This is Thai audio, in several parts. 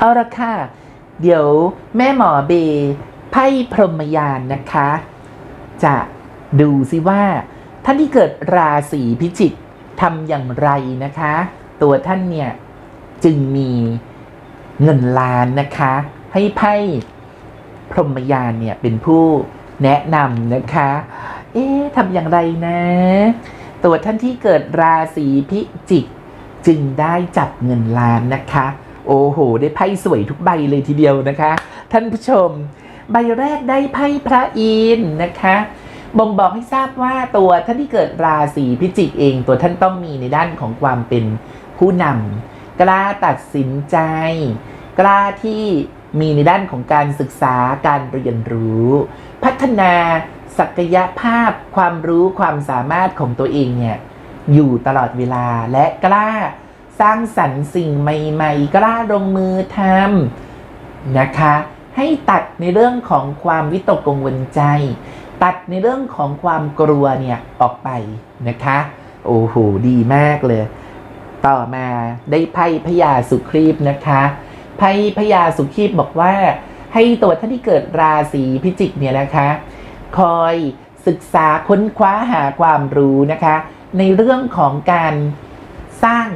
เอาละค่ะ เดี๋ยวแม่หมอเบไพ่พรหมยานนะคะ จะดูสิว่า ท่านที่เกิดราศีพิจิกทำอย่างไรนะคะ ตัวท่านเนี่ย จึงมีเงินล้านนะคะ ให้ไพ่พรหมยานเนี่ยเป็นผู้แนะนำนะคะ เอ๊ะทำอย่างไรนะ ตัวท่านที่เกิดราศีพิจิก จึงได้จับเงินล้านนะคะ โอ้โห ได้ไพ่สวยทุกใบเลยทีเดียวนะคะ ท่านผู้ชม ใบแรกได้ไพ่พระอินทร์นะคะบ่งบอกให้ทราบว่าตัวท่านที่เกิดราศีพิจิกเอง ตัวท่านต้องมีในด้านของความเป็นผู้นำกล้าตัดสินใจ กล้าที่มีในด้านของการศึกษาการเรียนรู้ พัฒนาศักยภาพความรู้ความสามารถของตัวเองเนี่ยอยู่ตลอดเวลาและกล้า สร้างสรรค์สิ่งใหม่ๆ กล้าลงมือทำนะคะ ให้ตัดในเรื่องของความวิตกกังวลใจ ตัดในเรื่องของความกลัวเนี่ยออกไปนะคะ โอ้โหดีมากเลย ต่อมาได้ไพ่พญาสุครีบนะคะไพ่พญาสุครีบบอกว่า ให้ตัวท่านที่เกิดราศีพิจิกเนี่ยนะคะ คอยศึกษาค้นคว้าหาความรู้นะคะ ในเรื่องของการสร้าง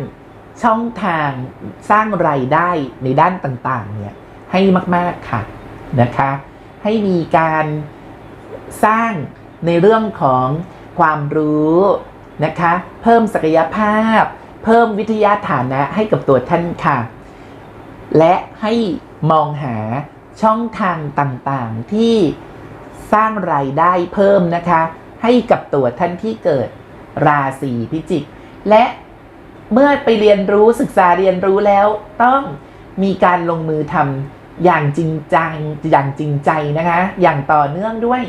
ช่องทางสร้างรายได้ในด้านต่างๆเนี่ยให้มากๆค่ะนะคะให้มีการสร้างในเรื่องของความรู้นะคะเพิ่มศักยภาพ เพิ่มวิทยาฐานะให้กับตัวท่านค่ะ และให้มองหาช่องทางต่างๆที่สร้างรายได้เพิ่มนะคะ ให้กับตัวท่านที่เกิดราศีพิจิก และ เมื่อไปเรียนรู้ศึกษาเรียนรู้แล้ว ต้องมีการลงมือทำอย่างจริงจังอย่างจริงใจนะคะ อย่างต่อเนื่องด้วย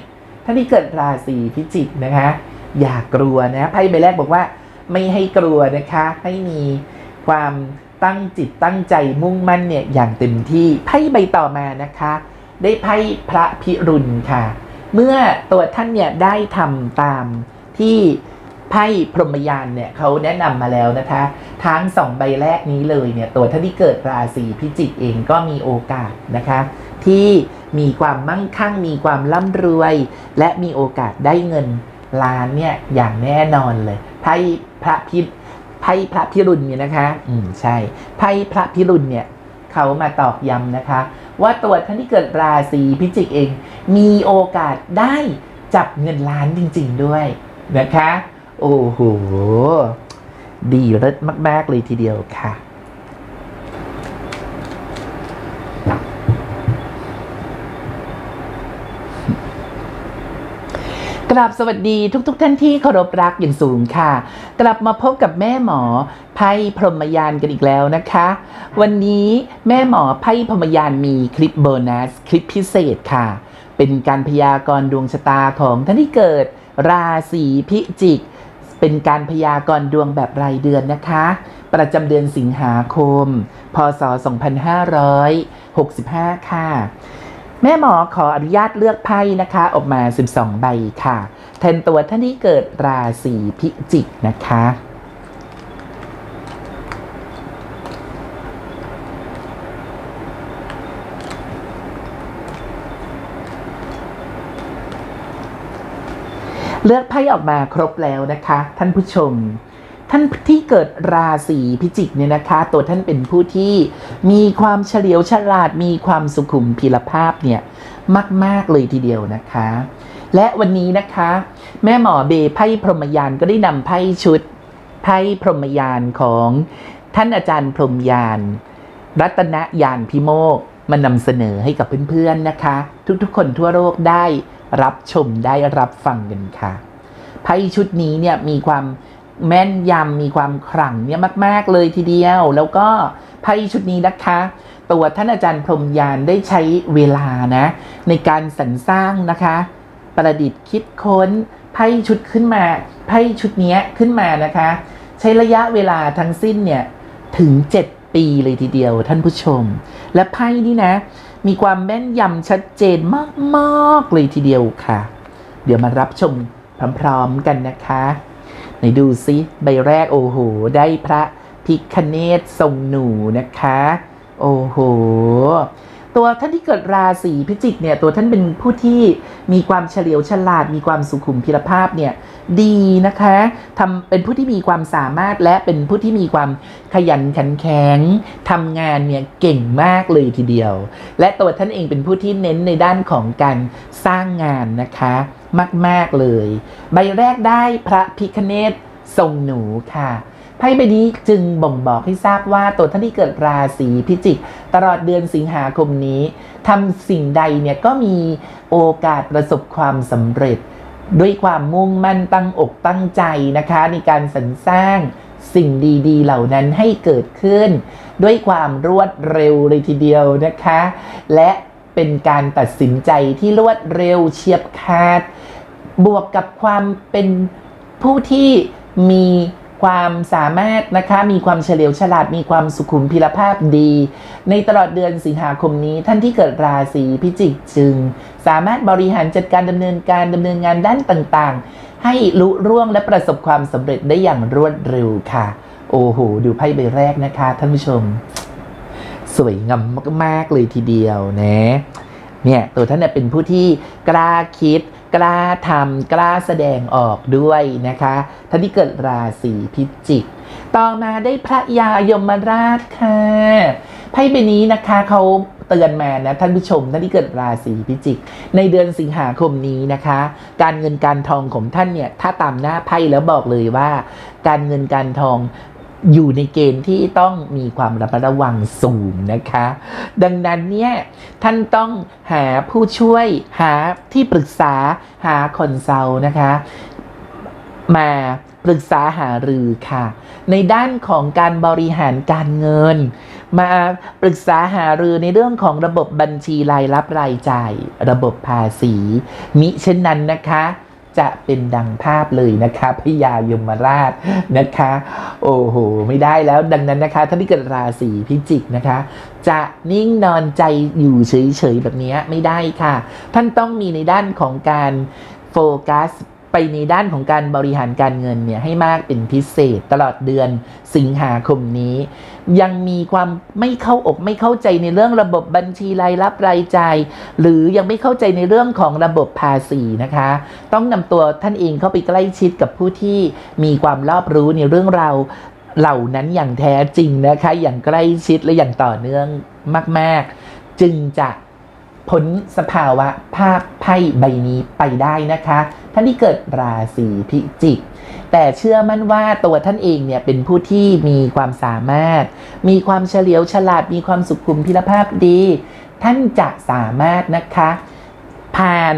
ท่านที่เกิดราศีพิจิกนะคะ อย่ากลัวนะไพ่ใบแรกบอกว่า ไม่ให้กลัวนะคะให้มีความตั้งจิตตั้งใจมุ่งมั่นเนี่ยอย่างเต็มที่ไพ่ใบต่อมานะคะ ได้ไพ่พระพิรุณค่ะ เมื่อตัวท่านเนี่ยได้ทำตามที่ ไพ่พรหมยานเนี่ยเขาแนะนำมาแล้วนะคะ ทั้งสองใบแรกนี้เลยเนี่ยตัวท่านที่เกิดราศีพิจิกเองก็มีโอกาสนะคะ ที่มีความมั่งคั่ง มีความร่ำรวย และมีโอกาสได้เงินล้านเนี่ยอย่างแน่นอนเลยไพ่พระพิไพ่พระพิรุณเนี่ยนะคะ อืมใช่ไพ่พระพิรุณเนี่ยเขามาตอกย้ำนะคะ ว่าตัวท่านที่เกิดราศีพิจิกเอง มีโอกาสได้จับเงินล้านจริง ๆด้วยนะคะ โอ้โห ดีเลิศมาก ๆ เลยทีเดียวค่ะ กราบสวัสดีทุกๆทท่านที่เคารพรักอย่างสูงค่ะ กลับมาพบกับแม่หมอไพ่พรหมยานกันอีกแล้วนะคะ วันนี้แม่หมอไพ่พรหมยานมีคลิปโบนัส คลิปพิเศษค่ะ เป็นการพยากรณ์ดวงชะตาของท่านที่เกิดราศีพิจิก เป็นการพยากรณ์ดวงแบบรายเดือนนะคะ ประจำเดือนสิงหาคม พศ 2565 ค่ะ แม่หมอขออนุญาตเลือกไพ่นะคะ ออกมา 12 ใบค่ะ แทนตัวท่านที่เกิดราศีพิจิกนะคะ เลือกไพ่ออกมาครบแล้วนะคะ ท่านผู้ชม ท่านที่เกิดราศีพิจิกเนี่ยนะคะ ตัวท่านเป็นผู้ที่มีความเฉลียวฉลาดมีความสุขุมพิรภาพเนี่ยมาก ๆ เลยทีเดียวนะคะ และวันนี้นะคะ แม่หมอเบไพ่พรหมยานก็ได้นำไพ่ชุดไพ่พรหมยานของท่านอาจารย์พรหมยาน รัตนยานพิโมกมานำเสนอให้กับเพื่อน ๆ นะคะ ทุกๆ คนทั่วโลกได้ รับชมได้รับฟังกันค่ะไพ่ชุดนี้เนี่ยมีความแม่นยำมีความขลังเนี่ยมาก ๆ เลยทีเดียว แล้วก็ไพ่ชุดนี้นะคะ ตัวท่านอาจารย์พรมยานได้ใช้เวลานะ ในการสรรสร้างนะคะ ประดิษฐ์คิดค้นไพ่ชุดขึ้นมาไพ่ชุดนี้ขึ้นมานะคะ ใช้ระยะเวลาทั้งสิ้นเนี่ยถึง 7 ปีเลยทีเดียวท่านผู้ชม และไพ่นี่นะ มีความแม่นยำชัดเจนมาก ๆ เลยทีเดียวค่ะ เดี๋ยวมารับชมพร้อม ๆ กันนะคะไหนดูซิใบแรกโอ้โห ได้พระพิคเนตทรงหนูนะคะ โอ้โห ตัวท่านที่เกิดราศีพิจิกเนี่ยตัวท่านเป็นผู้ที่มีความเฉลียวฉลาด มีความสุขุมพิรภาพเนี่ยดีนะคะทำเป็นผู้ที่มีความสามารถและเป็นผู้ที่มีความขยันขันแข็งทำงานเนี่ยเก่งมากเลยทีเดียว และตัวท่านเองเป็นผู้ที่เน้นในด้านของการสร้างงานนะคะมาก ๆ เลย ใบแรกได้พระพิคเนตทรงหนูค่ะ พ่ใบนี้จึงบ่งบอกให้ทราบว่าตัวท่านที่เกิดราศีพิจิก ตลอดเดือนสิงหาคมนี้ทำสิ่งใดเนี่ยก็มีโอกาสประสบความสำเร็จ ด้วยความมุ่งมั่นตั้งอกตั้งใจนะคะ ในการสรรสร้างสิ่งดีๆ เหล่านั้นให้เกิดขึ้น ด้วยความรวดเร็วเลยทีเดียวนะคะ และเป็นการตัดสินใจที่รวดเร็วเฉียบขาด บวกกับความเป็นผู้ที่มี ความสามารถนะคะมีความเฉลียวฉลาดมีความสุขุมพิรภาพดี ในตลอดเดือนสิงหาคมนี้ท่านที่เกิดราศีพิจิกจึง สามารถบริหารจัดการดำเนินการดำเนินงานด้านต่างๆ ให้ลุร่วงและประสบความสำเร็จได้อย่างรวดเร็วค่ะ โอ้โห ดูไพ่ใบแรกนะคะท่านผู้ชม สวยงามมากๆเลยทีเดียวนะเนี่ยตัวท่านเนี่ยเป็นผู้ที่กล้าคิด กล้าทำกล้าแสดงออกด้วยนะคะท่านที่เกิดราศีพิจิก ต่อมาได้พระยายมราชค่ะไพ่ใบนี้นะคะเขาเตือนมานะท่านผู้ชมท่านที่เกิดราศีพิจิก ในเดือนสิงหาคมนี้นะคะ การเงินการทองของท่านเนี่ยถ้าตามหน้าไพ่แล้วบอกเลยว่า การเงินการทอง อยู่ในเกณฑ์ที่ต้องมีความระมัดระวังสูงนะคะ ดังนั้นเนี่ยท่านต้องหาผู้ช่วยหาที่ปรึกษาหาคอนซัลท์นะคะ มาปรึกษาหารือค่ะ ในด้านของการบริหารการเงิน มาปรึกษาหารือในเรื่องของระบบบัญชีรายรับรายจ่าย ระบบภาษี มิเช่นนั้นนะคะ จะเป็นดังภาพเลยนะคะพญายมราชนะคะ โอ้โห ไม่ได้แล้วดังนั้นนะคะท่านที่เกิดราศีพิจิกนะคะ จะนิ่งนอนใจอยู่เฉยๆแบบนี้ไม่ได้ค่ะ ท่านต้องมีในด้านของการโฟกัสไปในด้านของการบริหารการเงินเนี่ยให้มากเป็นพิเศษตลอดเดือนสิงหาคมนี้ ยังมีความไม่เข้าอกไม่เข้าใจในเรื่องระบบบัญชีรายรับรายจ่ายหรือยังไม่เข้าใจในเรื่องของระบบภาษีนะคะ ต้องนำตัวท่านเองเข้าไปใกล้ชิดกับผู้ที่มีความรอบรู้ในเรื่องราวเหล่านั้นอย่างแท้จริงนะคะ อย่างใกล้ชิดและอย่างต่อเนื่องมาก ๆ จึงจะพ้นสภาวะภาพไพ่ใบนี้ไปได้นะคะ ท่านที่เกิดราศีพิจิก แต่เชื่อมั่นว่าตัวท่านเองเนี่ยเป็นผู้ที่มีความสามารถ มีความเฉลียวฉลาด มีความสุขุมพิรภาพดี ท่านจะสามารถนะคะ ผ่าน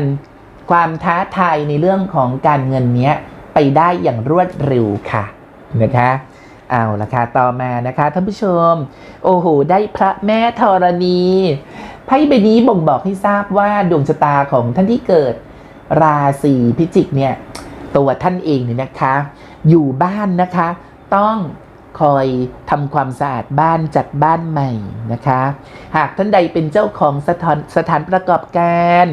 ความท้าทายในเรื่องของการเงินเนี้ยไปได้อย่างรวดเร็วค่ะนะคะเอาละค่ะต่อมานะคะท่านผู้ชม โอ้โห ได้พระแม่ธรณีไพ่ใบนี้บ่งบอกให้ทราบว่าดวงชะตาของท่านที่เกิด ราศีพิจิกเนี่ยตัวท่านเองเนี่ยนะคะ อยู่บ้านนะคะ ต้องคอยทำความสะอาดบ้านจัดบ้านใหม่นะคะ หากท่านใดเป็นเจ้าของสถานสถานประกอบการ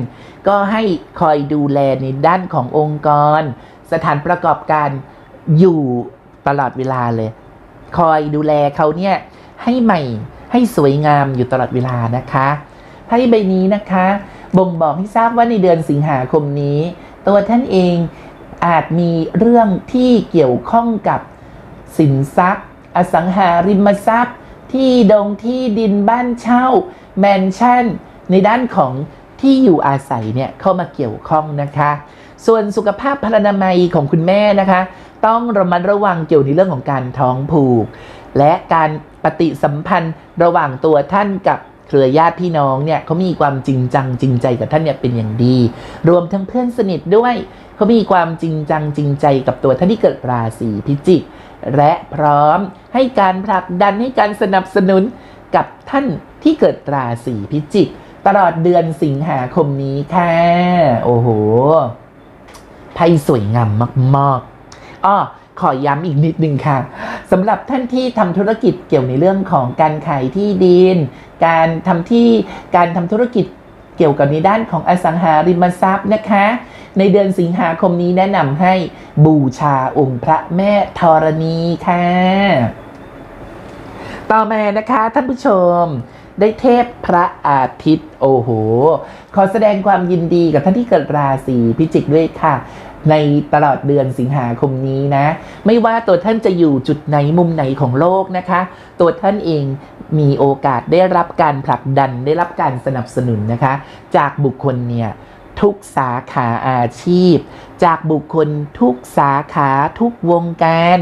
ก็ให้คอยดูแลในด้านขององค์กร สถานประกอบการอยู่ตลอดเวลาเลย คอยดูแลเขาเนี่ยให้ใหม่ให้สวยงามอยู่ตลอดเวลานะคะไพ่ใบนี้นะคะ บ่งบอกให้ทราบว่าในเดือนสิงหาคมนี้ ตัวท่านเองอาจมีเรื่องที่เกี่ยวข้องกับสินทรัพย์ อสังหาริมทรัพย์ ที่ดงที่ดินบ้านเช่า แมนชั่น ในด้านของที่อยู่อาศัยเนี่ยเข้ามาเกี่ยวข้องนะคะ ส่วนสุขภาพพลานามัยของคุณแม่นะคะ ต้องระมัดระวังเกี่ยวในเรื่องของการท้องผูก และการปฏิสัมพันธ์ระหว่างตัวท่านกับ เครือญาติพี่น้องเนี่ยเขามีความจริงจังจริงใจกับท่านเนี่ยเป็นอย่างดี รวมทั้งเพื่อนสนิทด้วยเขามีความจริงจังจริงใจกับตัวท่านที่เกิดราศีพิจิก และพร้อมให้การผลักดันให้การสนับสนุนกับท่านที่เกิดราศีพิจิก ตลอดเดือนสิงหาคมนี้ค่ะ โอ้โหไพ่สวยงามมากๆอ้อขอย้ำอีกนิดนึงค่ะ สำหรับท่านที่ทำธุรกิจเกี่ยวในเรื่องของการขายที่ดิน การทำที่การทำธุรกิจเกี่ยวกับในด้านของอสังหาริมทรัพย์นะคะ ในเดือนสิงหาคมนี้แนะนำให้บูชาองค์พระแม่ธรณีค่ะ ต่อมานะคะท่านผู้ชมได้เทพพระอาทิตย์โอ้โห ขอแสดงความยินดีกับท่านที่เกิดราศีพิจิกด้วยค่ะ ในตลอดเดือนสิงหาคมนี้นะ ไม่ว่าตัวท่านจะอยู่จุดไหนมุมไหนของโลกนะคะ ตัวท่านเองมีโอกาสได้รับการผลักดันได้รับการสนับสนุนนะคะ จากบุคคลเนี่ยทุกสาขาอาชีพ จากบุคคลทุกสาขาทุกวงการ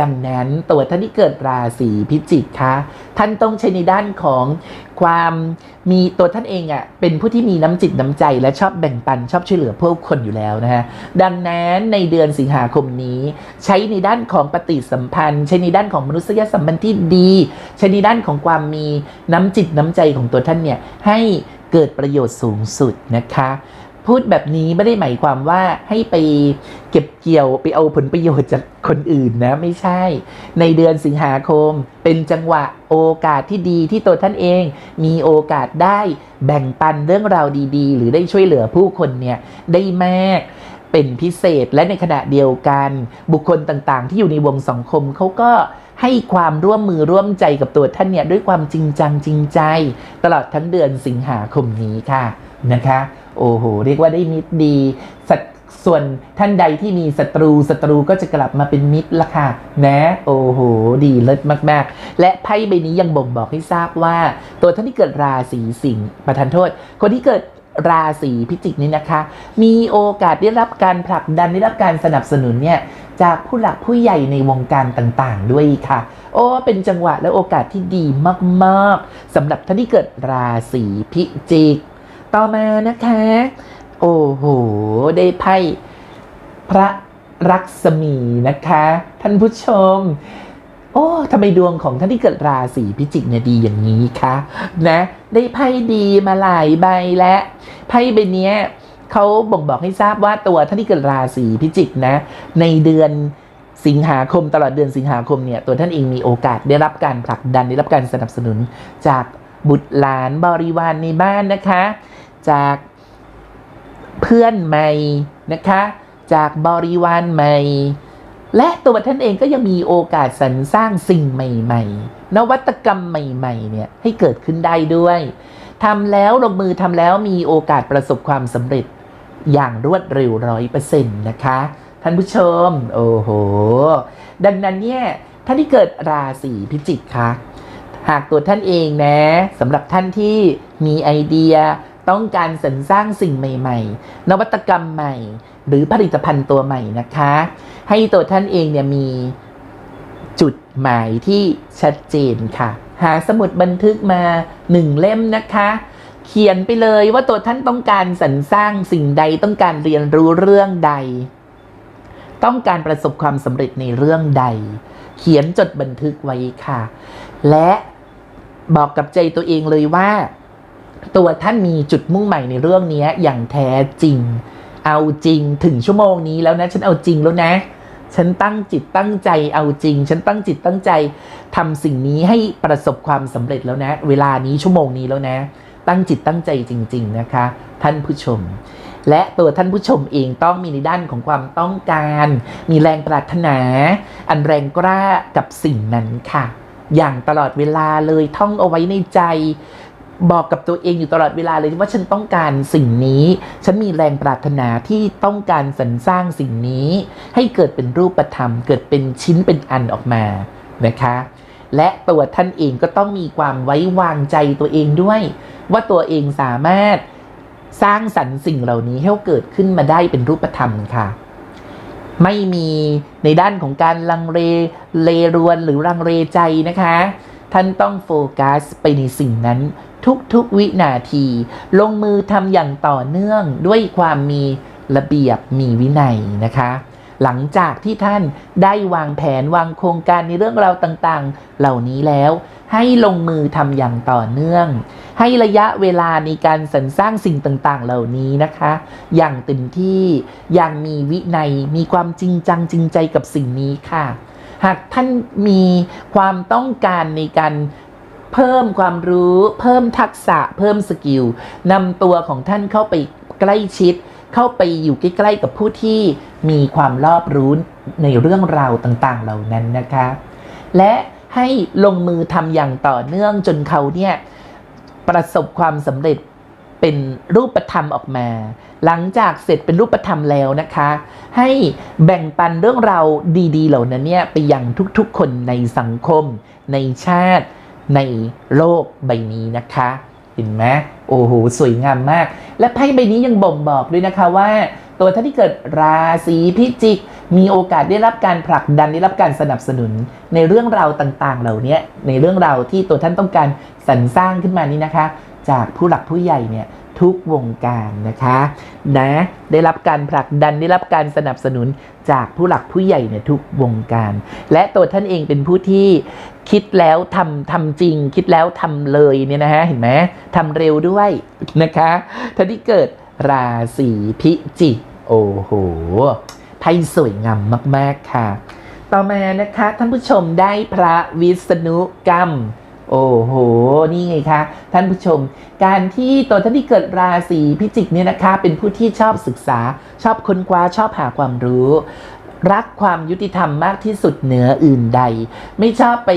ดังนั้นตัวท่านที่เกิดราศีพิจิกคะท่านต้องใช้ในด้านของความมีตัวท่านเองอะ่ะเป็นผู้ที่มีน้ำจิตน้ำใจและชอบแบ่งปันชอบช่วยเหลือผู้คนอยู่แล้วนะฮะดังนั้นในเดือนสิงหาคมนี้ ใช้ในด้านของปฏิสัมพันธ์ ใช้ในด้านของมนุษยสัมพันธ์ที่ดี ใช้ในด้านของความมีน้ำจิตน้ำใจของตัวท่านเนี่ยให้เกิดประโยชน์สูงสุดนะคะ พูดแบบนี้ไม่ได้หมายความว่าให้ไปเก็บเกี่ยวไปเอาผลประโยชน์จากคนอื่นนะไม่ใช่ ในเดือนสิงหาคม เป็นจังหวะโอกาสที่ดีที่ตัวท่านเอง มีโอกาสได้แบ่งปันเรื่องราวดีๆ หรือได้ช่วยเหลือผู้คนเนี่ยได้มากเป็นพิเศษและในขณะเดียวกันบุคคลต่างๆ ที่อยู่ในวงสังคมเขาก็ให้ความร่วมมือร่วมใจกับตัวท่านเนี่ยด้วยความจริงจังจริงใจ ตลอดทั้งเดือนสิงหาคมนี้ค่ะนะคะ โอ้โหเรียกว่าได้มิตรดีสัตส่วนท่านใดที่มีศัตรูศัตรูก็จะกลับมาเป็นมิตรละค่ะ นะ โอ้โห ดีเลิศมาก ๆ และไพ่ใบนี้ยังบ่งบอกให้ทราบว่า ตัวท่านที่เกิดราศีสิงห์ประทานโทษ คนที่เกิดราศีพิจิกนี้นะคะ มีโอกาสได้รับการผลักดันได้รับการสนับสนุนเนี่ยจากผู้หลักผู้ใหญ่ในวงการต่างๆ ด้วยค่ะ โอ้เป็นจังหวะและโอกาสที่ดีมาก ๆสำหรับท่านที่เกิดราศีพิจิก ต่อมานะคะ โอ้โห ได้ไพ่พระรักษมีนะคะ ท่านผู้ชม โอ้ทำไมดวงของท่านที่เกิดราศีพิจิกเนี่ยดีอย่างนี้คะนะ ได้ไพ่ดีมาหลายใบและไพ่ใบเนี้ยเขาบ่งบอกให้ทราบว่าตัวท่านที่เกิดราศีพิจิกนะ ในเดือนสิงหาคมตลอดเดือนสิงหาคมเนี่ยตัวท่านเองมีโอกาสได้รับการผลักดันได้รับการสนับสนุนจากบุตรหลานบริวารในบ้านนะคะ จากเพื่อนใหม่นะคะ จากบริวารใหม่ และตัวท่านเองก็ยังมีโอกาสสรรสร้างสิ่งใหม่ ๆ นวัตกรรมใหม่ๆเนี่ยให้เกิดขึ้นได้ด้วยทำแล้วลงมือทำแล้วมีโอกาสประสบความสำเร็จอย่างรวดเร็วร้อยเปอร์เซ็นต์นะคะ ท่านผู้ชม โอ้โห ดังนั้นเนี่ยท่านที่เกิดราศีพิจิกคะหากตัวท่านเองนะสำหรับท่านที่มีไอเดีย ต้องการสรรสร้างสิ่งใหม่ ๆ นวัตกรรมใหม่ หรือผลิตภัณฑ์ตัวใหม่นะคะ ให้ตัวท่านเองเนี่ยมีจุดหมายที่ชัดเจนค่ะ หาสมุดบันทึกมาหนึ่งเล่มนะคะ เขียนไปเลยว่าตัวท่านต้องการสรรสร้างสิ่งใดต้องการเรียนรู้เรื่องใด ต้องการประสบความสำเร็จในเรื่องใด เขียนจดบันทึกไว้ค่ะ และบอกกับใจตัวเองเลยว่า ตัวท่านมีจุดมุ่งหมายในเรื่องนี้อย่างแท้จริง เอาจริงถึงชั่วโมงนี้แล้วนะ ฉันเอาจริงแล้วนะ ฉันตั้งจิตตั้งใจเอาจริง ฉันตั้งจิตตั้งใจทำสิ่งนี้ให้ประสบความสำเร็จแล้วนะ เวลานี้ชั่วโมงนี้แล้วนะ ตั้งจิตตั้งใจจริง ๆนะคะ ท่านผู้ชมและตัวท่านผู้ชมเองต้องมีในด้านของความต้องการ มีแรงปรารถนา อันแรงกล้ากับสิ่งนั้นค่ะ อย่างตลอดเวลาเลยท่องเอาไว้ในใจ บอกกับตัวเองอยู่ตลอดเวลาเลยว่าฉันต้องการสิ่งนี้ ฉันมีแรงปรารถนาที่ต้องการสรรสร้างสิ่งนี้ ให้เกิดเป็นรูปธรรม เกิดเป็นชิ้นเป็นอันออกมานะคะ และตัวท่านเองก็ต้องมีความไว้วางใจตัวเองด้วย ว่าตัวเองสามารถสร้างสรรค์สิ่งเหล่านี้ให้เกิดขึ้นมาได้เป็นรูปธรรมค่ะ ไม่มีในด้านของการลังเลเลรวนหรือลังเลใจนะคะ ท่านต้องโฟกัสไปในสิ่งนั้นทุกๆวินาที ลงมือทำอย่างต่อเนื่องด้วยความมีระเบียบมีวินัยนะคะ หลังจากที่ท่านได้วางแผนวางโครงการในเรื่องราวต่างๆ เหล่านี้แล้ว ให้ลงมือทำอย่างต่อเนื่อง ให้ระยะเวลาในการสรรสร้างสิ่งต่างๆ เหล่านี้นะคะ อย่างเต็มที่อย่างมีวินัยมีความจริงจังจริงใจกับสิ่งนี้ค่ะ หากท่านมีความต้องการในการเพิ่มความรู้ เพิ่มทักษะ เพิ่มสกิลนำตัวของท่านเข้าไปใกล้ชิด เข้าไปอยู่ใกล้ๆกับผู้ที่มีความรอบรู้ในเรื่องราวต่างๆ เหล่านั้นนะคะ และให้ลงมือทำอย่างต่อเนื่องจนเขาเนี่ยประสบความสำเร็จ เป็นรูปธรรมออกมา หลังจากเสร็จเป็นรูปธรรมแล้วนะคะ ให้แบ่งปันเรื่องราวดีๆ เหล่านั้นเนี่ยไปยังทุกๆ คนในสังคม ในชาติ ในโลกใบนี้นะคะ เห็นไหมโอ้โหสวยงามมาก และไพ่ใบนี้ยังบ่งบอกด้วยนะคะว่า ตัวท่านที่เกิดราศีพิจิก มีโอกาสได้รับการผลักดันได้รับการสนับสนุน ในเรื่องราวต่างๆ เหล่านี้ในเรื่องราวที่ตัวท่านต้องการสรรสร้างขึ้นมานี้นะคะ จากผู้หลักผู้ใหญ่เนี่ยทุกวงการนะคะนะได้รับการผลักดันได้รับการสนับสนุนจากผู้หลักผู้ใหญ่เนี่ยทุกวงการ และตัวท่านเองเป็นผู้ที่คิดแล้วทำทำจริง คิดแล้วทำเลยเนี่ยนะฮะเห็นไหมทำเร็วด้วยนะคะท่านที่เกิดราศีพิจิกโอ้โหไพ่สวยงามมาก ๆ ค่ะ ต่อมานะคะท่านผู้ชมได้พระวิษณุกรรม โอ้โห นี่ไงคะ ท่านผู้ชม การที่ตัวท่านที่เกิดราศีพิจิกเนี่ยนะคะ เป็นผู้ที่ชอบศึกษา ชอบค้นคว้าชอบหาความรู้ รักความยุติธรรมมากที่สุดเหนืออื่นใด ไม่ชอบไป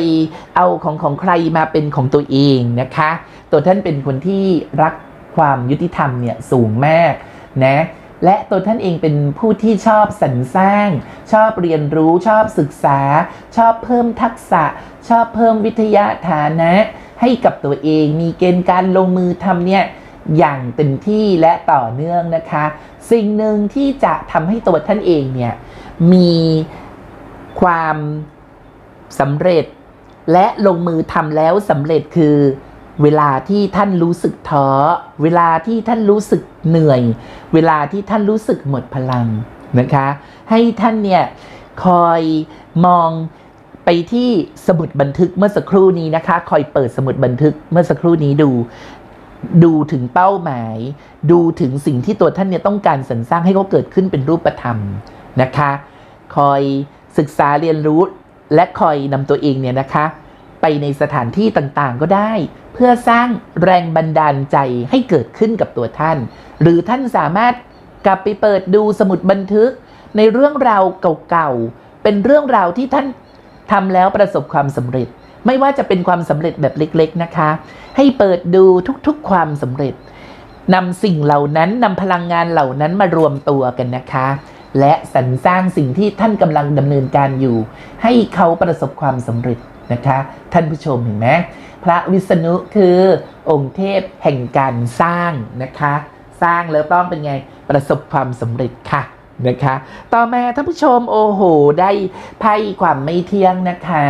เอาของของใครมาเป็นของตัวเองนะคะ ตัวท่านเป็นคนที่รักความยุติธรรมเนี่ยสูงมากนะ และตัวท่านเองเป็นผู้ที่ชอบสรรสร้าง ชอบเรียนรู้ชอบศึกษา ชอบเพิ่มทักษะ ชอบเพิ่มวิทยาฐานะ ให้กับตัวเองมีเกณฑ์การลงมือทำเนี่ยอย่างเต็มที่และต่อเนื่องนะคะ สิ่งหนึ่งที่จะทำให้ตัวท่านเองเนี่ยมีความสำเร็จและลงมือทำแล้วสำเร็จคือ เวลาที่ท่านรู้สึกท้อ เวลาที่ท่านรู้สึกเหนื่อย เวลาที่ท่านรู้สึกหมดพลังนะคะ ให้ท่านเนี่ยคอยมองไปที่สมุดบันทึกเมื่อสักครู่นี้นะคะ คอยเปิดสมุดบันทึกเมื่อสักครู่นี้ดู ดูถึงเป้าหมาย ดูถึงสิ่งที่ตัวท่านเนี่ยต้องการสรรสร้างให้เขาเกิดขึ้นเป็นรูปธรรมนะคะ คอยศึกษาเรียนรู้และคอยนำตัวเองเนี่ยนะคะ ไปในสถานที่ต่างๆก็ได้ เพื่อสร้างแรงบันดาลใจให้เกิดขึ้นกับตัวท่าน หรือท่านสามารถกลับไปเปิดดูสมุดบันทึก ในเรื่องราวเก่าๆ เป็นเรื่องราวที่ท่านทำแล้วประสบความสำเร็จ ไม่ว่าจะเป็นความสำเร็จแบบเล็กๆนะคะ ให้เปิดดูทุกๆความสำเร็จนำสิ่งเหล่านั้นนำพลังงานเหล่านั้นมารวมตัวกันนะคะ และสรรสร้างสิ่งที่ท่านกำลังดำเนินการอยู่ ให้เขาประสบความสำเร็จนะคะ ท่านผู้ชมเห็นไหม พระวิษณุคือองค์เทพแห่งการสร้างนะคะ สร้างแล้วต้องเป็นไงประสบความสำเร็จค่ะนะคะ ต่อมาท่านผู้ชมโอ้โห ได้ไพ่ความไม่เที่ยงนะคะ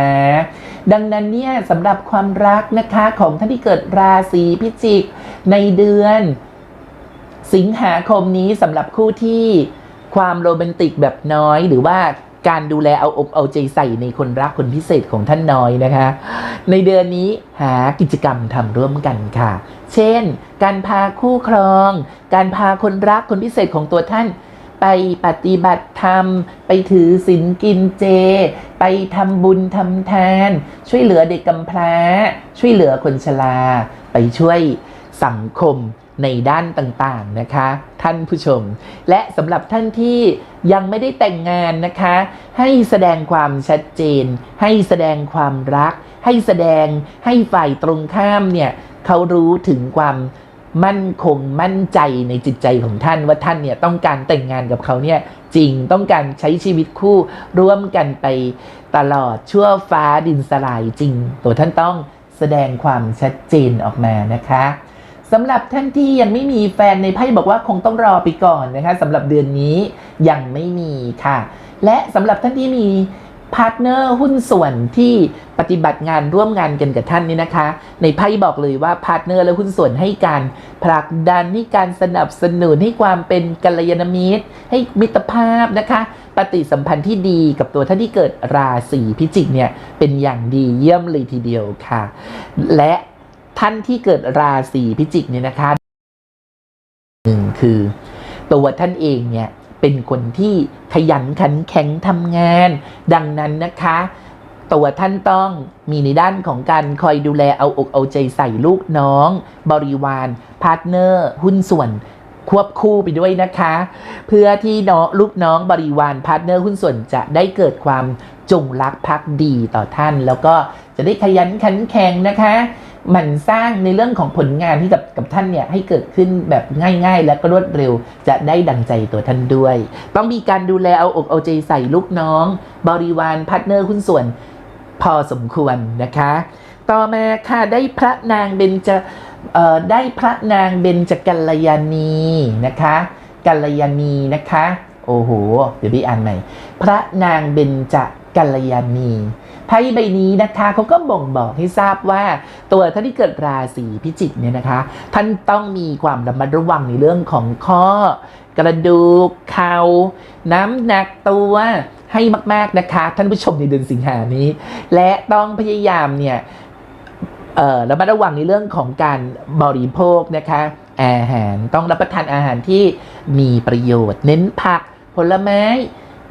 ดังนั้นเนี่ยสำหรับความรักนะคะของท่านที่เกิดราศีพิจิกในเดือน สิงหาคมนี้สำหรับคู่ที่ความโรแมนติกแบบน้อยหรือว่า การดูแลเอาอกเอาใจใส่ในคนรักคนพิเศษของท่านน้อยนะคะ ในเดือนนี้หากิจกรรมทำร่วมกันค่ะ เช่น การพาคู่ครอง การพาคนรักคนพิเศษของตัวท่านไปปฏิบัติธรรม ไปถือศีลกินเจ ไปทำบุญทำทาน ช่วยเหลือเด็กกำพร้า ช่วยเหลือคนชรา ไปช่วยสังคม ในด้านต่างๆนะคะ ท่านผู้ชม และสำหรับท่านที่ยังไม่ได้แต่งงานนะคะ ให้แสดงความชัดเจน ให้แสดงความรัก ให้แสดงให้ฝ่ายตรงข้ามเนี่ยเขารู้ถึงความมั่นคงมั่นใจในจิตใจของท่านว่าท่านเนี่ยต้องการแต่งงานกับเขาเนี่ยจริงต้องการใช้ชีวิตคู่ร่วมกันไปตลอดชั่วฟ้าดินสลายจริง ตัวท่านต้องแสดงความชัดเจนออกมานะคะ สำหรับท่านที่ยังไม่มีแฟนในไพ่บอกว่าคงต้องรอไปก่อนนะคะสำหรับเดือนนี้ยังไม่มีค่ะ และสำหรับท่านที่มีพาร์ทเนอร์หุ้นส่วนที่ปฏิบัติงานร่วมงานกันกับท่านนี่นะคะ ในไพ่บอกเลยว่าพาร์ทเนอร์และหุ้นส่วนให้การผลักดันให้การสนับสนุนให้ความเป็นกัลยาณมิตร ให้มิตรภาพนะคะ ปฏิสัมพันธ์ที่ดีกับตัวท่านที่เกิดราศีพิจิกเนี่ยเป็นอย่างดีเยี่ยมเลยทีเดียวค่ะ และ ท่านที่เกิดราศีพิจิกเนี่ยนะคะหนึ่งคือตัวท่านเองเนี่ยเป็นคนที่ขยันขันแข็งทำงาน ดังนั้นนะคะ ตัวท่านต้องมีในด้านของการคอยดูแลเอาอกเอาใจใส่ลูกน้อง บริวารพาร์ทเนอร์ หุ้นส่วนควบคู่ไปด้วยนะคะ เพื่อที่น้องลูกน้องบริวารพาร์ทเนอร์หุ้นส่วนจะได้เกิดความจงรักภักดีต่อท่าน แล้วก็จะได้ขยันขันแข็งนะคะ มันสร้างในเรื่องของผลงานที่กับกับท่านเนี่ยให้เกิดขึ้นแบบง่าย ๆ และก็รวดเร็ว จะได้ดังใจตัวท่านด้วย ต้องมีการดูแลเอาอกเอาใจใส่ลูกน้อง บริวารพาร์ทเนอร์หุ้นส่วนพอสมควรนะคะ ต่อมาค่ะได้พระนางเบญจเอ่อได้พระนางเบญจกัลยาณีนะคะกัลยาณีนะคะ โอ้โห เดี๋ยวพี่อ่านใหม่ พระนางเบญจกัลยาณี ไพ่ใบนี้นะคะเขาก็บ่งบอกให้ทราบว่า ตัวท่านที่เกิดราศีพิจิกเนี่ยนะคะ ท่านต้องมีความระมัดระวังในเรื่องของข้อกระดูกเข่าน้ำหนักตัวให้มากๆนะคะ ท่านผู้ชมในเดือนสิงหานี้ และต้องพยายามเนี่ยเอ่อระมัดระวังในเรื่องของการบริโภคนะคะอาหารต้องรับประทานอาหารที่มีประโยชน์ เน้นผักผลไม้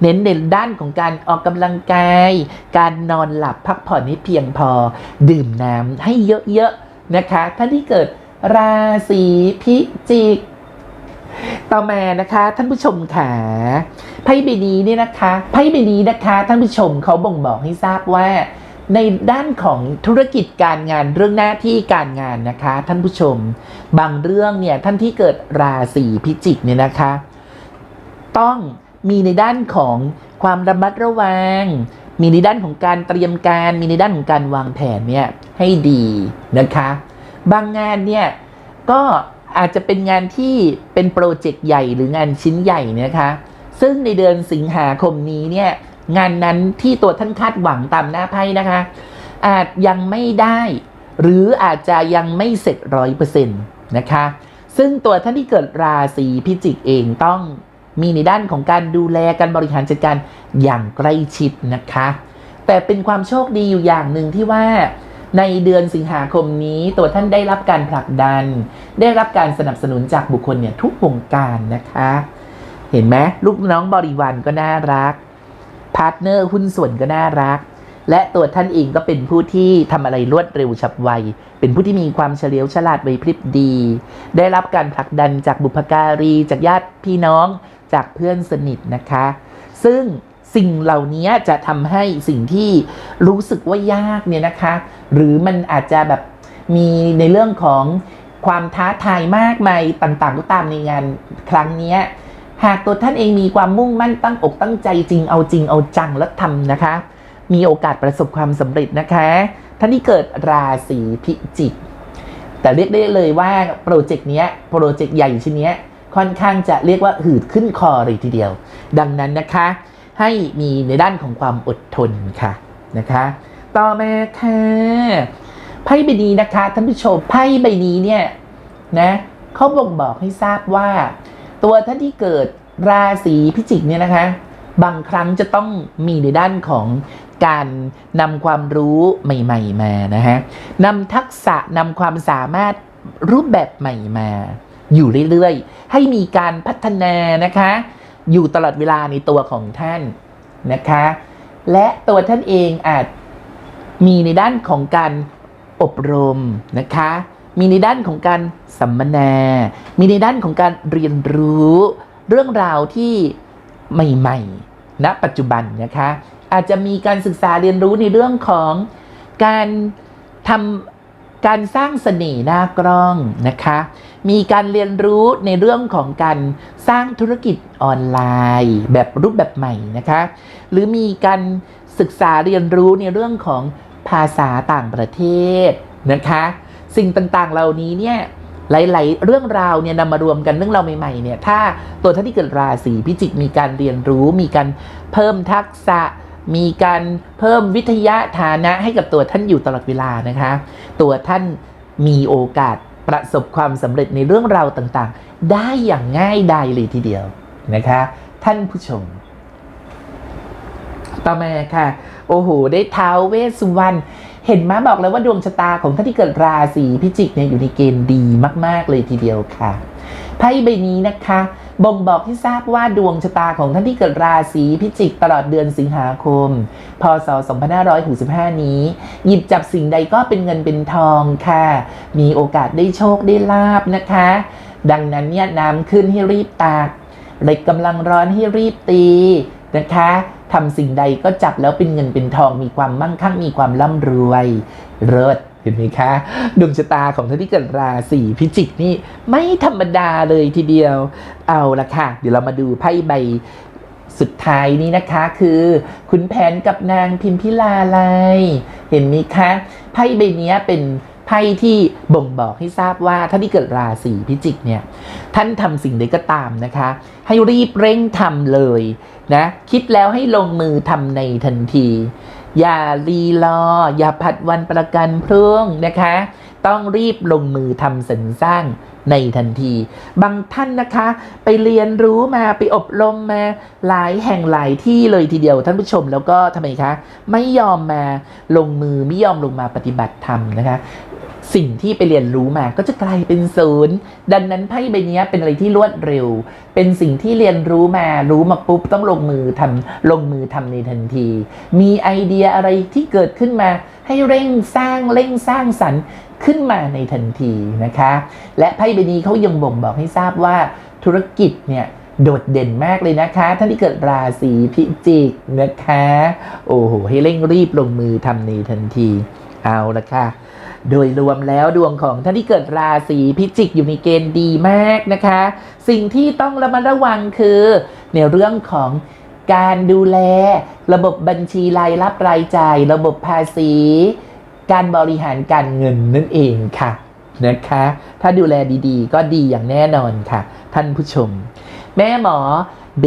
เน้นในด้านของการออกกำลังกาย การนอนหลับพักผ่อนให้เพียงพอ ดื่มน้ำให้เยอะๆนะคะท่านที่เกิดราศีพิจิก ต่อมานะคะท่านผู้ชมขาไพ่ใบนี้เนี่ยนะคะไพ่ใบนี้นะคะท่านผู้ชมเขาบ่งบอกให้ทราบว่า ในด้านของธุรกิจการงานเรื่องหน้าที่การงานนะคะ ท่านผู้ชม บางเรื่องเนี่ยท่านที่เกิดราศีพิจิกเนี่ยนะคะ ต้อง มีในด้านของความระมัดระวัง มีในด้านของการเตรียมการ มีในด้านของการวางแผนเนี่ยให้ดีนะคะ บางงานเนี่ยก็อาจจะเป็นงานที่เป็นโปรเจกต์ใหญ่หรืองานชิ้นใหญ่นะคะ ซึ่งในเดือนสิงหาคมนี้เนี่ยงานนั้นที่ตัวท่านคาดหวังตามหน้าไพ่นะคะ อาจยังไม่ได้ หรืออาจจะยังไม่เสร็จร้อยเปอร์เซ็นต์นะคะ ซึ่งตัวท่านที่เกิดราศีพิจิกเองต้อง มีในด้านของการดูแลการบริหารจัดการอย่างใกล้ชิดนะคะ แต่เป็นความโชคดีอยู่อย่างหนึ่งที่ว่าในเดือนสิงหาคมนี้ตัวท่านได้รับการผลักดัน ได้รับการสนับสนุนจากบุคคลเนี่ยทุกวงการนะคะ เห็นไหมลูกน้องบริวารก็น่ารักพาร์ทเนอร์หุ้นส่วนก็น่ารัก และตัวท่านเองก็เป็นผู้ที่ทำอะไรรวดเร็วฉับไว เป็นผู้ที่มีความเฉลียวฉลาดไวพริบดี ได้รับการผลักดันจากบุพการีจากญาติพี่น้อง จากเพื่อนสนิทนะคะ ซึ่งสิ่งเหล่านี้จะทำให้สิ่งที่รู้สึกว่ายากเนี่ยนะคะ หรือมันอาจจะแบบมีในเรื่องของความท้าทายมากมายต่างๆก็ตามในงานครั้งนี้หากตัวท่านเองมีความมุ่งมั่นตั้งอกตั้งใจจริงเอาจริงเอาจังและทำนะคะ มีโอกาสประสบความสำเร็จนะคะ ท่านที่เกิดราศีพิจิก แต่เรียกได้เลยว่าโปรเจกต์นี้โปรเจกต์ใหญ่ชิ้นนี้ ค่อนข้างจะเรียกว่าหืดขึ้นคอเลยทีเดียว ดังนั้นนะคะ ให้มีในด้านของความอดทนค่ะนะคะ ต่อมาค่ะไพ่ใบนี้นะคะท่านผู้ชมไพ่ใบนี้เนี่ยนะเขาบ่งบอกให้ทราบว่า ตัวท่านที่เกิดราศีพิจิกเนี่ยนะคะ บางครั้งจะต้องมีในด้านของการนำความรู้ใหม่ ๆ มานะฮะนำทักษะนำความสามารถรูปแบบใหม่มา อยู่เรื่อยๆ ให้มีการพัฒนานะคะ อยู่ตลอดเวลาในตัวของท่านนะคะ และตัวท่านเองอาจมีในด้านของการอบรมนะคะ มีในด้านของการสัมมนา มีในด้านของการเรียนรู้เรื่องราวที่ใหม่ๆณปัจจุบันนะคะ อาจจะมีการศึกษาเรียนรู้ในเรื่องของการทำการสร้างเสน่ห์หน้ากล้องนะคะ มีการเรียนรู้ในเรื่องของการสร้างธุรกิจออนไลน์ แบบรูปแบบใหม่นะคะ หรือมีการศึกษาเรียนรู้ในเรื่องของภาษาต่างประเทศนะคะ สิ่งต่างๆเหล่านี้เนี่ยหลาย ๆ เรื่องราวเนี่ยนำมารวมกันเรื่องราวใหม่ๆเนี่ยถ้าตัวท่านที่เกิดราศีพิจิกมีการเรียนรู้ มีการเพิ่มทักษะ มีการเพิ่มวิทยาฐานะให้กับตัวท่านอยู่ตลอดเวลานะคะ ตัวท่านมีโอกาส ประสบความสำเร็จในเรื่องราวต่างๆ ได้อย่างง่ายดายเลยทีเดียวนะคะ ท่านผู้ชม ต่อมาค่ะ โอ้โห ได้เท้าวเวสสุวรรณเห็นมาบอกแล้วว่าดวงชะตาของท่านที่เกิดราศีพิจิกเนี่ยอยู่ในเกณฑ์ดีมาก ๆ เลยทีเดียวค่ะไพ่ใบนี้นะคะ บ่งบอกให้ทราบว่าดวงชะตาของท่านที่เกิดราศีพิจิกตลอดเดือนสิงหาคม พศ 2565 นี้ หยิบจับสิ่งใดก็เป็นเงินเป็นทองค่ะ มีโอกาสได้โชคได้ลาบนะคะ ดังนั้นเนี่ยน้ำขึ้นให้รีบตักเหล็กกำลังร้อนให้รีบตีนะคะทำสิ่งใดก็จับแล้วเป็นเงินเป็นทองมีความมั่งคั่งมีความร่ำรวยเลิศ เห็นไหมคะดวงชะตาของท่านที่เกิดราศีพิจิกนี่ไม่ธรรมดาเลยทีเดียว เอาละค่ะ เดี๋ยวเรามาดูไพ่ใบสุดท้ายนี้นะคะคือคุณแผนกับนางพิมพิลาไลยเห็นไหมคะไพ่ใบนี้เป็นไพ่ที่บ่งบอกให้ทราบว่าท่านที่เกิดราศีพิจิกเนี่ยท่านทำสิ่งใดก็ตามนะคะ ให้รีบเร่งทำเลยนะคิดแล้วให้ลงมือทำในทันที อย่ารีรอ อย่าผัดวันประกันพรุ่งนะคะ ต้องรีบลงมือทำสรรสร้างในทันที บางท่านนะคะ ไปเรียนรู้มาไปอบรมมาหลายแห่งหลายที่เลยทีเดียวท่านผู้ชมแล้วก็ทำไมคะ ไม่ยอมมาลงมือไม่ยอมลงมาปฏิบัติธรรมนะคะ สิ่งที่ไปเรียนรู้มาก็จะกลายเป็นศูนย์ดังนั้นไพ่ใบนี้เป็นอะไรที่รวดเร็ว เป็นสิ่งที่เรียนรู้มารู้มาปุ๊บต้องลงมือทำลงมือทำในทันที มีไอเดียอะไรที่เกิดขึ้นมา ให้เร่งสร้างเร่งสร้างสรรค์ขึ้นมาในทันทีนะคะ และไพ่ใบนี้เขายังบ่งบอกให้ทราบว่าธุรกิจเนี่ยโดดเด่นมากเลยนะคะ ท่านที่เกิดราศีพิจิกนะคะ โอ้โห ให้เร่งรีบลงมือทำในทันที เอาละค่ะ โดยรวมแล้วดวงของท่านที่เกิดราศีพิจิกอยู่ในเกณฑ์ดีมากนะคะ สิ่งที่ต้องระมัดระวังคือในเรื่องของการดูแล ระบบบัญชีรายรับรายจ่าย ระบบภาษี การบริหารการเงินนั่นเองค่ะนะคะ ถ้าดูแลดีๆ ก็ดีอย่างแน่นอนค่ะ ท่านผู้ชม แม่หมอเบ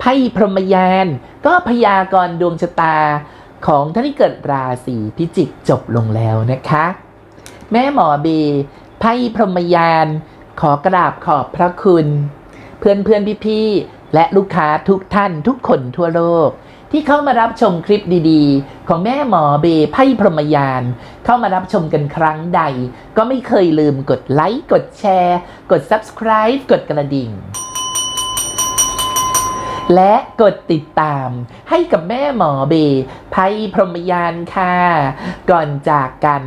ไพ่พรหมยาน ก็พยากรณ์ดวงชะตา ของท่านที่เกิดราศีพิจิกจบลงแล้วนะคะ แม่หมอเบไพ่พรหมยาน ขอกราบขอบพระคุณ เพื่อนเพื่อนพี่พี่ๆและลูกค้าทุกท่านทุกคนทั่วโลก ที่เข้ามารับชมคลิปดีๆ ของแม่หมอเบไพ่พรหมยาน เข้ามารับชมกันครั้งใด ก็ไม่เคยลืมกดไลค์กดแชร์ กด subscribe กดกระดิ่ง และกดติดตามให้กับแม่หมอเบไพพรหมยานค่ะ ก่อนจากกัน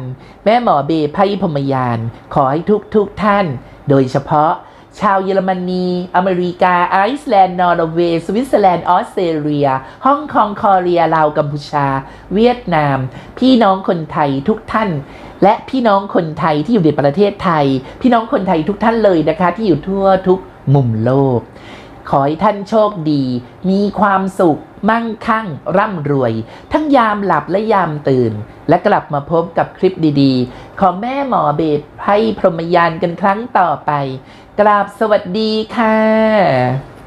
แม่หมอเบไพพรหมยาน ขอให้ทุกทุกท่าน โดยเฉพาะชาวเยอรมนี อเมริกา ไอซ์แลนด์ นอร์เวย์ สวิตเซอร์แลนด์ ออสเตรเลีย ฮ่องกง คอเรีย ลาว กัมพูชา เวียดนาม พี่น้องคนไทยทุกท่าน และพี่น้องคนไทยที่อยู่ในประเทศไทย พี่น้องคนไทยทุกท่านเลยนะคะ ที่อยู่ทั่วทุกมุมโลก ขอให้ท่านโชคดี มีความสุข มั่งคั่ง ร่ำรวย ทั้งยามหลับและยามตื่น และกลับมาพบกับคลิปดีๆ ของแม่หมอเบสให้พรหมยานกันครั้งต่อไป กราบสวัสดีค่ะ